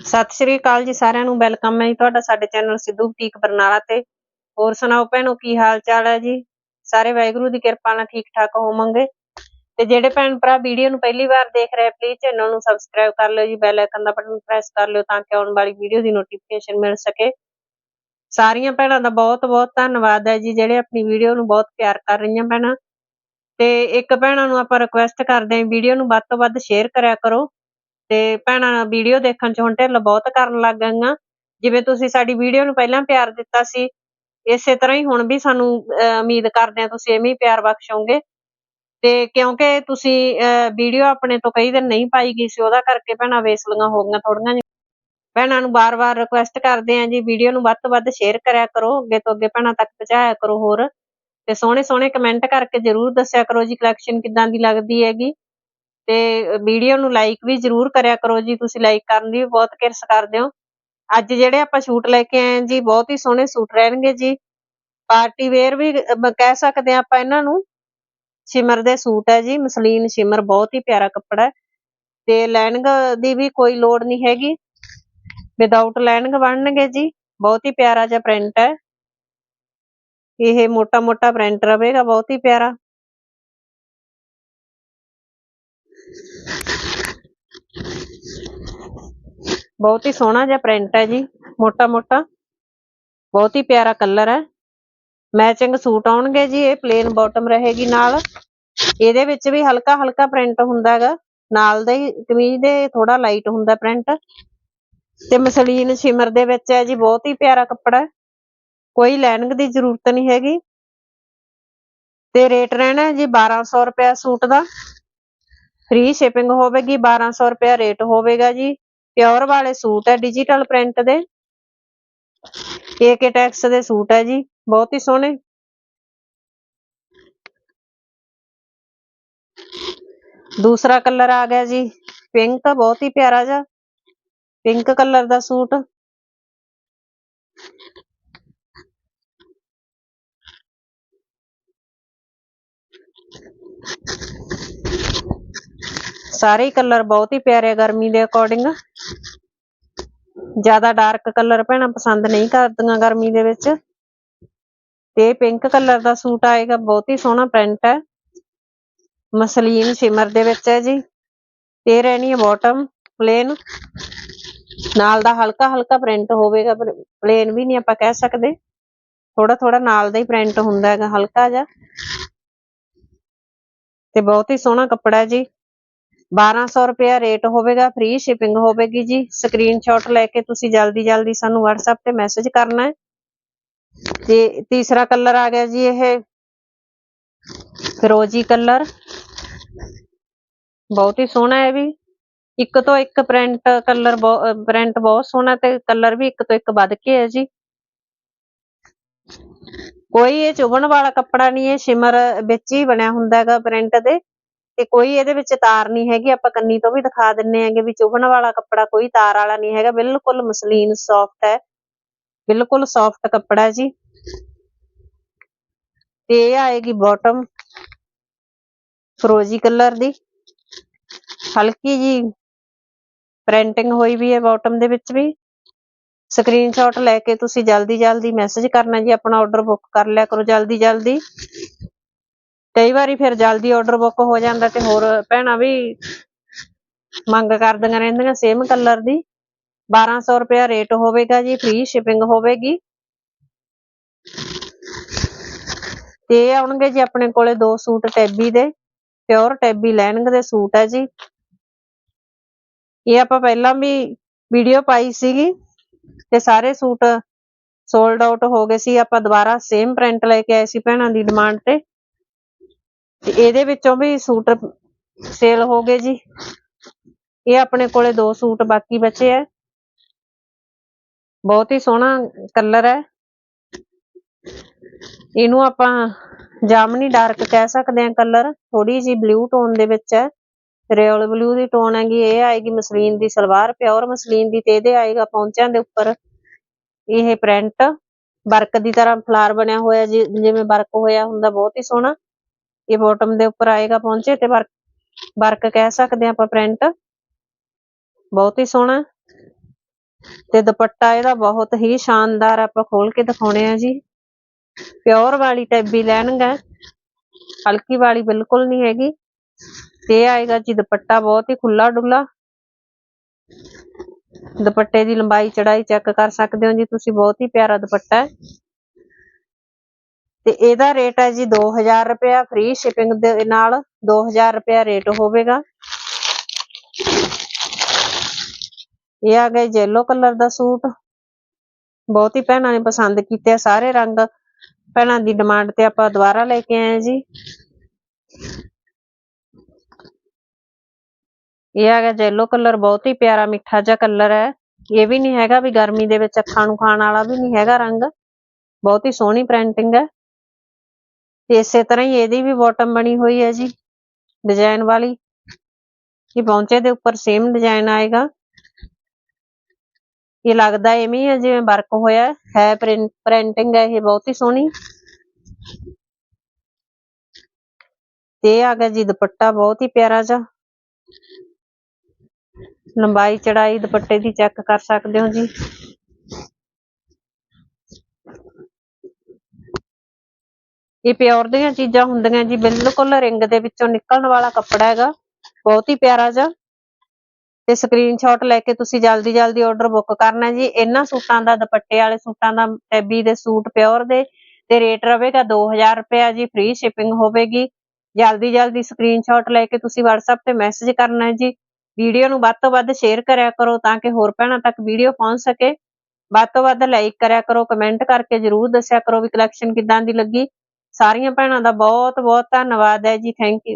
ਸਤਿ ਸ਼੍ਰੀ ਅਕਾਲ ਜੀ ਸਾਰਿਆਂ ਨੂੰ, ਵੈਲਕਮ ਹੈ ਜੀ ਤੁਹਾਡਾ ਸਾਡੇ ਚੈਨਲ ਸਿੱਧੂ ਬੁਟੀਕ ਬਰਨਾਲਾ ਤੇ। ਹੋਰ ਸੁਣਾਓ ਭੈਣੋ, ਕੀ ਹਾਲ ਚਾਲ ਹੈ ਜੀ? ਸਾਰੇ ਵਾਹਿਗੁਰੂ ਦੀ ਕਿਰਪਾ ਨਾਲ ਠੀਕ ਠਾਕ ਹੋਵਾਂਗੇ। ਤੇ ਜਿਹੜੇ ਭੈਣ ਭਰਾ ਵੀਡੀਓ ਨੂੰ ਪਹਿਲੀ ਵਾਰ ਦੇਖ ਰਹੇ ਪਲੀਜ਼ ਚੈਨਲ ਨੂੰ ਸਬਸਕ੍ਰਾਈਬ ਕਰ ਲਿਓ ਜੀ ਬੈਲ ਆਈਕਨ ਦਾ ਬਟਨ ਪ੍ਰੈਸ ਕਰ ਲਿਓ ਤਾਂ ਕਿ ਆਉਣ ਵਾਲੀ ਵੀਡੀਓ ਦੀ ਨੋਟੀਫਿਕੇਸ਼ਨ ਮਿਲ ਸਕੇ। ਸਾਰੀਆਂ ਭੈਣਾਂ ਦਾ ਬਹੁਤ ਬਹੁਤ ਧੰਨਵਾਦ ਹੈ ਜੀ, ਜਿਹੜੇ ਆਪਣੀ ਵੀਡੀਓ ਨੂੰ ਬਹੁਤ ਪਿਆਰ ਕਰ ਰਹੀਆਂ ਭੈਣਾਂ। ਤੇ ਇੱਕ ਭੈਣਾਂ ਨੂੰ ਆਪਾਂ ਰਿਕੁਐਸਟ ਕਰਦੇ ਹਾਂ, ਵੀਡੀਓ ਨੂੰ ਵੱਧ ਤੋਂ ਵੱਧ ਸ਼ੇਅਰ ਕਰਿਆ ਕਰੋ। ਤੇ ਭੈਣਾਂ ਵੀਡੀਓ ਦੇਖਣ ਚ ਹੁਣ ਢਿੱਲ ਬਹੁਤ ਕਰਨ ਲੱਗ ਗਈਆਂ। ਜਿਵੇਂ ਤੁਸੀਂ ਸਾਡੀ ਵੀਡੀਓ ਨੂੰ ਪਹਿਲਾਂ ਪਿਆਰ ਦਿੱਤਾ ਸੀ ਇਸੇ ਤਰ੍ਹਾਂ ਹੀ ਹੁਣ ਵੀ ਸਾਨੂੰ ਅਹ, ਉਮੀਦ ਕਰਦੇ ਹਾਂ ਤੁਸੀਂ ਐਵੇਂ ਹੀ ਪਿਆਰ ਬਖਸ਼ੋਗੇ ਤੇ ਕਿਉਂਕਿ ਤੁਸੀਂ ਵੀਡੀਓ ਆਪਣੇ ਤੋਂ ਕਈ ਦਿਨ ਨਹੀਂ ਪਾਈ ਗਈ ਸੀ ਉਹਦਾ ਕਰਕੇ ਭੈਣਾਂ ਵੇਸਲੀਆਂ ਹੋ ਗਈਆਂ ਥੋੜੀਆਂ ਜਿਹੀਆਂ। ਭੈਣਾਂ ਨੂੰ ਬਾਰ-ਬਾਰ ਰਿਕੁਐਸਟ ਕਰਦੇ ਆਂ ਜੀ ਵੀਡੀਓ ਨੂੰ ਵੱਧ ਤੋਂ ਵੱਧ ਸ਼ੇਅਰ ਕਰਿਆ ਕਰੋ ਅੱਗੇ ਤੋਂ ਅੱਗੇ ਭੈਣਾਂ ਤੱਕ ਪਹੁੰਚਾਇਆ ਕਰੋ ਹੋਰ। ਤੇ ਸੋਹਣੇ ਸੋਹਣੇ ਕਮੈਂਟ ਕਰਕੇ ਜਰੂਰ ਦੱਸਿਆ ਕਰੋ ਜੀ ਕਲੈਕਸ਼ਨ ਕਿੱਦਾਂ ਦੀ ਲੱਗਦੀ ਹੈਗੀ। ਤੇ ਵੀਡੀਓ ਨੂੰ ਲਾਈਕ ਵੀ ਜਰੂਰ ਕਰਿਆ ਕਰੋ ਜੀ, ਤੁਸੀਂ ਲਾਈਕ ਕਰਨ ਦੀ ਵੀ ਬਹੁਤ ਕਿਰਸ ਕਰਦੇ ਹੋ। ਅੱਜ ਜਿਹੜੇ ਆਪਾਂ ਸ਼ੂਟ ਲੈ ਕੇ ਆਏ ਜੀ, ਬਹੁਤ ਹੀ ਸੋਹਣੇ ਸੂਟ ਰਹਿਣਗੇ ਜੀ। ਪਾਰਟੀ ਵੇਅਰ ਵੀ ਕਹਿ ਸਕਦੇ ਆ ਆਪਾਂ ਇਹਨਾਂ ਨੂੰ। ਸ਼ਿਮਰ ਦੇ ਸੂਟ ਹੈ ਜੀ, ਮਸਲੀਨ ਸ਼ਿਮਰ ਬਹੁਤ ਹੀ ਪਿਆਰਾ ਕੱਪੜਾ ਤੇ ਲਾਈਨਿੰਗ ਦੀ ਵੀ ਕੋਈ ਲੋੜ ਨਹੀਂ ਹੈਗੀ। ਵਿਦਆਊਟ ਲਾਈਨਿੰਗ ਬਣਨਗੇ ਜੀ, ਬਹੁਤ ਹੀ ਪਿਆਰਾ ਜਿਹਾ ਪ੍ਰਿੰਟ ਹੈ। ਇਹ ਮੋਟਾ ਮੋਟਾ ਪ੍ਰਿੰਟ ਰਹੇਗਾ, ਬਹੁਤ ਹੀ ਪਿਆਰਾ। ਬਹੁਤ ਹੀ ਸੋਹਣਾ ਜਿਹਾ ਪ੍ਰਿੰਟ ਹੈ ਜੀ ਮੋਟਾ ਮੋਟਾ ਬਹੁਤ ਹੀ ਪਿਆਰਾ ਕਲਰ ਹੈ। ਮੈਚਿੰਗ ਸੂਟ ਆਉਣਗੇ ਜੀ, ਇਹ ਪਲੇਨ ਬਾਟਮ ਰਹੇਗੀ ਨਾਲ। ਇਹਦੇ ਵਿੱਚ ਵੀ ਹਲਕਾ ਹਲਕਾ ਪ੍ਰਿੰਟ ਹੁੰਦਾ ਹੈਗਾ। ਨਾਲ ਦੇ ਕਮੀਜ਼ ਦੇ ਥੋੜਾ ਲਾਈਟ ਹੁੰਦਾ ਪ੍ਰਿੰਟ ਤੇ ਮਸਲੀਨ ਸ਼ਿਮਰ ਦੇ ਵਿੱਚ ਹੈ ਜੀ, ਬਹੁਤ ਹੀ ਪਿਆਰਾ ਕੱਪੜਾ ਕੋਈ ਲਾਈਨਿੰਗ ਦੀ ਜ਼ਰੂਰਤ ਨਹੀਂ ਹੈਗੀ। ਤੇ ਰੇਟ ਰਹਿਣਾ ਹੈ ਜੀ 1200 ਰੁਪਏ ਸੂਟ ਦਾ। ਫ੍ਰੀ ਸ਼ਿਪਿੰਗ ਹੋਵੇਗੀ 1200 ਰੁਪਏ ਰੇਟ ਹੋਵੇਗਾ ਜੀ। ਪਿਓਰ ਵਾਲੇ ਸੂਟ ਹੈ ਡਿਜੀਟਲ ਪ੍ਰਿੰਟ ਦੇ। ਏਕੇ ਟੈਕਸ ਦੇ ਸੂਟ ਹੈ ਜੀ, ਬਹੁਤ ਹੀ ਸੋਹਣੇ। ਦੂਸਰਾ ਕਲਰ ਆ ਗਿਆ ਜੀ ਪਿੰਕ ਬਹੁਤ ਹੀ ਪਿਆਰਾ ਜਿਹਾ। ਪਿੰਕ ਕਲਰ ਦਾ ਸੂਟ। ਸਾਰੇ ਹੀ ਕਲਰ ਬਹੁਤ ਹੀ ਪਿਆਰੇ ਗਰਮੀ ਦੇ ਅਕੋਰਡਿੰਗ ਜ਼ਿਆਦਾ ਡਾਰਕ ਕਲਰ ਭੈਣਾ ਪਸੰਦ ਨਹੀਂ ਕਰਦੀਆਂ ਗਰਮੀ ਦੇ ਵਿੱਚ। ਤੇ ਪਿੰਕ ਕਲਰ ਦਾ ਸੂਟ ਆਏਗਾ, ਬਹੁਤ ਹੀ ਸੋਹਣਾ ਪ੍ਰਿੰਟ ਹੈ। ਮਸਲੀਨ ਸ਼ਿਮਰ ਦੇ ਵਿੱਚ ਹੈ ਜੀ। ਤੇ ਰਹਿਣੀ ਹੈ ਬਾਟਮ ਪਲੇਨ ਨਾਲ ਦਾ ਹਲਕਾ ਹਲਕਾ ਪ੍ਰਿੰਟ ਹੋਵੇਗਾ ਪਲੇਨ ਵੀ ਨਹੀਂ ਆਪਾਂ ਕਹਿ ਸਕਦੇ। ਥੋੜਾ ਥੋੜਾ ਨਾਲ ਦਾ ਹੀ ਪ੍ਰਿੰਟ ਹੁੰਦਾ ਹੈਗਾ, ਹਲਕਾ ਜਿਹਾ। ਤੇ ਬਹੁਤ ਹੀ ਸੋਹਣਾ ਕੱਪੜਾ ਹੈ ਜੀ। 1200 ਰੁਪਿਆ ਰੇਟ ਹੋਵੇਗਾ ਫ੍ਰੀ ਸ਼ਿਪਿੰਗ ਹੋਵੇਗੀ ਜੀ। ਸਕਰੀਨਸ਼ਾਟ ਲੈ ਕੇ ਤੁਸੀਂ ਜਲਦੀ ਜਲਦੀ ਸਾਨੂੰ WhatsApp ਤੇ ਮੈਸੇਜ ਕਰਨਾ ਹੈ। ਤੇ ਤੀਸਰਾ ਕਲਰ ਆ ਗਿਆ ਜੀ ਇਹ। ਫਿਰੋਜੀ ਕਲਰ ਬਹੁਤ ਹੀ ਸੋਹਣਾ ਹੈ ਵੀ। ਇੱਕ ਤੋਂ ਇੱਕ ਪ੍ਰਿੰਟ ਕਲਰ ਪ੍ਰਿੰਟ ਬਹੁਤ ਸੋਹਣਾ ਤੇ ਕਲਰ ਵੀ ਇੱਕ ਤੋਂ ਇੱਕ ਵੱਧ ਕੇ ਹੈ ਜੀ। ਕੋਈ ਇਹ ਚੁਭਣ ਵਾਲਾ ਕੱਪੜਾ ਨਹੀਂ, ਇਹ ਸ਼ਿਮਰ ਵਿੱਚ ਹੀ ਬਣਿਆ ਹੁੰਦਾ ਹੈਗਾ ਪ੍ਰਿੰਟ ਦੇ। ਤੇ ਕੋਈ ਇਹਦੇ ਵਿੱਚ ਤਾਰ ਨਹੀਂ ਹੈਗੀ, ਆਪਾਂ ਕੰਨੀ ਤੋਂ ਵੀ ਦਿਖਾ ਦਿੰਨੇ ਆਂਗੇ ਵੀ ਚੁਭਣ ਵਾਲਾ ਕੱਪੜਾ ਕੋਈ ਤਾਰ ਵਾਲਾ ਨਹੀਂ ਹੈਗਾ, ਬਿਲਕੁਲ ਮਸਲੀਨ ਸੌਫਟ ਹੈ, ਬਿਲਕੁਲ ਸੌਫਟ ਕੱਪੜਾ ਜੀ। ਤੇ ਇਹ ਆਏਗੀ ਬਾਟਮ ਫਰੋਜੀ ਕਲਰ ਦੀ। ਹਲਕੀ ਜੀ ਪ੍ਰਿੰਟਿੰਗ ਹੋਈ ਵੀ ਹੈ ਬਾਟਮ ਦੇ ਵਿੱਚ ਵੀ। ਸਕਰੀਨਸ਼ਾਟ ਲੈ ਕੇ ਤੁਸੀਂ ਜਲਦੀ ਜਲਦੀ ਮੈਸੇਜ ਕਰਨਾ ਜੀ, ਆਪਣਾ ਆਰਡਰ ਬੁੱਕ ਕਰ ਲਿਆ ਕਰੋ ਜਲਦੀ ਜਲਦੀ ਕਈ ਵਾਰੀ ਫਿਰ ਜਲਦੀ ਆਰਡਰ ਬੁੱਕ ਹੋ ਜਾਂਦਾ ਤੇ ਹੋਰ ਭੈਣਾਂ ਵੀ ਮੰਗ ਕਰਦੀਆਂ ਰਹਿੰਦੀਆਂ ਸੇਮ ਕਲਰ ਦੀ। 1200 ਰੁਪਿਆ ਰੇਟ ਹੋਵੇਗਾ ਜੀ ਫ੍ਰੀ ਸ਼ਿਪਿੰਗ ਹੋਵੇਗੀ। ਤੇ ਆਉਣਗੇ ਜੀ ਆਪਣੇ ਕੋਲੇ ਦੋ ਸੂਟ ਟੈਬੀ ਦੇ ਪਿਓਰ ਟੈਬੀ ਲੈਣਗੇ ਦੇ ਸੂਟ ਹੈ ਜੀ। ਇਹ ਆਪਾਂ ਪਹਿਲਾਂ ਵੀ ਵੀਡੀਓ ਪਾਈ ਸੀਗੀ ਤੇ ਸਾਰੇ ਸੂਟ ਸੋਲਡ ਆਊਟ ਹੋ ਗਏ ਸੀ। ਆਪਾਂ ਦੁਬਾਰਾ ਸੇਮ ਪ੍ਰਿੰਟ ਲੈ ਕੇ ਆਏ ਸੀ ਭੈਣਾਂ ਦੀ ਡਿਮਾਂਡ ਤੇ। ਇਹਦੇ ਵਿੱਚੋਂ ਵੀ ਸੂਟ ਸੇਲ ਹੋ ਗਏ ਜੀ। ਇਹ ਆਪਣੇ ਕੋਲੇ ਦੋ ਸੂਟ ਬਾਕੀ ਬਚੇ ਆ। ਬਹੁਤ ਹੀ ਸੋਹਣਾ ਕਲਰ ਹੈ। ਇਹਨੂੰ ਆਪਾਂ ਜਾਮਨੀ ਡਾਰਕ ਕਹਿ ਸਕਦੇ ਹਾਂ ਕਲਰ ਥੋੜੀ ਜੀ ਬਲੂ ਟੋਨ ਦੇ ਵਿੱਚ ਹੈ। ਰੋਇਲ ਬਲੂ ਦੀ ਟੋਨ ਹੈਗੀ, ਇਹ ਆਏਗੀ ਮਸਲੀਨ ਦੀ ਸਲਵਾਰ ਪਿਓਰ ਮਸਲੀਨ ਦੀ ਤੇ ਇਹਦੇ ਆਏਗਾ ਪੌਂਚਿਆਂ ਦੇ ਉੱਪਰ। ਇਹ ਪ੍ਰਿੰਟ ਵਰਕ ਦੀ ਤਰ੍ਹਾਂ ਫਲਾਰ ਬਣਿਆ ਹੋਇਆ ਜਿਵੇਂ ਵਰਕ ਹੋਇਆ ਹੁੰਦਾ, ਬਹੁਤ ਹੀ ਸੋਹਣਾ। ਇਹ ਬਾਟਮ ਦੇ ਉੱਪਰ ਆਏਗਾ ਪਹੁੰਚੇ ਤੇ ਵਰਕ ਵਰਕ ਕਹਿ ਸਕਦੇ ਆਪਾਂ ਪ੍ਰਿੰਟ ਬਹੁਤ ਹੀ ਸੋਹਣਾ। ਤੇ ਦੁਪੱਟਾ ਇਹਦਾ ਬਹੁਤ ਹੀ ਸ਼ਾਨਦਾਰ ਆਪਾਂ ਖੋਲ ਕੇ ਦਿਖਾਉਣੇ ਆ ਜੀ। ਪਿਓਰ ਵਾਲੀ ਟੈਬੀ ਲੈਣਗਾ ਹਲਕੀ ਵਾਲੀ ਬਿਲਕੁਲ ਨਹੀਂ ਹੈਗੀ। ਤੇ ਇਹ ਆਏਗਾ ਜੀ ਦੁਪੱਟਾ ਬਹੁਤ ਹੀ ਖੁੱਲਾ ਡੁੱਲਾ ਦੁਪੱਟੇ ਦੀ ਲੰਬਾਈ ਚੜਾਈ ਚੈੱਕ ਕਰ ਸਕਦੇ ਹੋ ਜੀ ਤੁਸੀਂ। ਬਹੁਤ ਹੀ ਪਿਆਰਾ ਦੁਪੱਟਾ ਹੈ। ਤੇ ਇਹਦਾ ਰੇਟ ਹੈ ਜੀ 2000 ਰੁਪਇਆ ਫ੍ਰੀ ਸ਼ਿਪਿੰਗ ਦੇ ਨਾਲ 2000 ਰੁਪਇਆ ਰੇਟ ਹੋਵੇਗਾ। ਇਹ ਆ ਗਿਆ ਯੈਲੋ ਕਲਰ ਦਾ ਸੂਟ। ਬਹੁਤ ਹੀ ਭੈਣਾਂ ਨੇ ਪਸੰਦ ਕੀਤੇ ਆ ਸਾਰੇ ਰੰਗ। ਭੈਣਾਂ ਦੀ ਡਿਮਾਂਡ ਤੇ ਆਪਾਂ ਦੁਬਾਰਾ ਲੈ ਕੇ ਆਏ ਜੀ। ਇਹ ਆ ਗਿਆ ਯੈਲੋ ਕਲਰ ਬਹੁਤ ਹੀ ਪਿਆਰਾ ਮਿੱਠਾ ਜਿਹਾ ਕਲਰ ਹੈ। ਇਹ ਵੀ ਨਹੀਂ ਹੈਗਾ ਵੀ ਗਰਮੀ ਦੇ ਵਿੱਚ ਅੱਖਾਂ ਨੂੰ ਖਾਣ ਵਾਲਾ ਵੀ ਨਹੀਂ ਹੈਗਾ ਰੰਗ। ਬਹੁਤ ਹੀ ਸੋਹਣੀ ਪ੍ਰਿੰਟਿੰਗ ਹੈ। ਤੇ ਇਸੇ ਤਰ੍ਹਾਂ ਹੀ ਇਹਦੀ ਵੀ ਬਾਟਮ ਬਣੀ ਹੋਈ ਹੈ ਜੀ ਡਿਜ਼ਾਈਨ ਵਾਲੀ। ਇਹ ਪੌਂਚੇ ਦੇ ਉੱਪਰ ਸੇਮ ਡਿਜ਼ਾਈਨ ਆਏਗਾ। ਇਹ ਲੱਗਦਾ ਐਵੇਂ ਹੈ ਜਿਵੇਂ ਵਰਕ ਹੋਇਆ ਹੈ। ਪ੍ਰਿੰਟਿੰਗ ਹੈ, ਇਹ ਬਹੁਤ ਹੀ ਸੋਹਣੀ। ਤੇ ਆ ਗਿਆ ਜੀ ਦੁਪੱਟਾ, ਬਹੁਤ ਹੀ ਪਿਆਰਾ ਜਿਹਾ। ਲੰਬਾਈ ਚੜਾਈ ਦੁਪੱਟੇ ਦੀ ਚੈੱਕ ਕਰ ਸਕਦੇ ਹੋ ਜੀ। ਇਹ ਪਿਓਰ ਦੀਆਂ ਚੀਜ਼ਾਂ ਹੁੰਦੀਆਂ ਜੀ, ਬਿਲਕੁਲ ਰਿੰਗ ਦੇ ਵਿੱਚੋਂ ਨਿਕਲਣ ਵਾਲਾ ਕੱਪੜਾ ਹੈਗਾ, ਬਹੁਤ ਹੀ ਪਿਆਰਾ ਜਿਹਾ। ਤੇ ਸਕਰੀਨਸ਼ਾਟ ਲੈ ਕੇ ਤੁਸੀਂ ਜਲਦੀ ਜਲਦੀ ਆਰਡਰ ਬੁੱਕ ਕਰਨਾ ਜੀ। ਇਹਨਾਂ ਸੂਟਾਂ ਦਾ ਦੁਪੱਟੇ ਵਾਲੇ ਸੂਟਾਂ ਦਾ ਟੈਬੀ ਦੇ ਸੂਟ ਪਿਓਰ ਦੇ। ਤੇ ਰੇਟ ਰਵੇਗਾ 2000 ਰੁਪਇਆ ਜੀ ਫ੍ਰੀ ਸ਼ਿਪਿੰਗ ਹੋਵੇਗੀ। ਜਲਦੀ ਜਲਦੀ ਸਕਰੀਨਸ਼ਾਟ ਲੈ ਕੇ ਤੁਸੀਂ WhatsApp ਤੇ ਮੈਸੇਜ ਕਰਨਾ ਜੀ। ਵੀਡੀਓ ਨੂੰ ਵੱਧ ਤੋਂ ਵੱਧ ਸ਼ੇਅਰ ਕਰਿਆ ਕਰੋ ਤਾਂ ਕਿ ਹੋਰ ਭੈਣਾਂ ਤੱਕ ਵੀਡੀਓ ਪਹੁੰਚ ਸਕੇ। ਵੱਧ ਤੋਂ ਵੱਧ ਲਾਈਕ ਕਰਿਆ ਕਰੋ ਕਮੈਂਟ ਕਰਕੇ ਜਰੂਰ ਦੱਸਿਆ ਕਰੋ ਵੀ ਕਲੈਕਸ਼ਨ ਕਿੱਦਾਂ ਦੀ ਲੱਗੀ। ਸਾਰੀਆਂ ਭੈਣਾਂ ਦਾ ਬਹੁਤ ਬਹੁਤ ਧੰਨਵਾਦ ਹੈ ਜੀ ਥੈਂਕ ਯੂ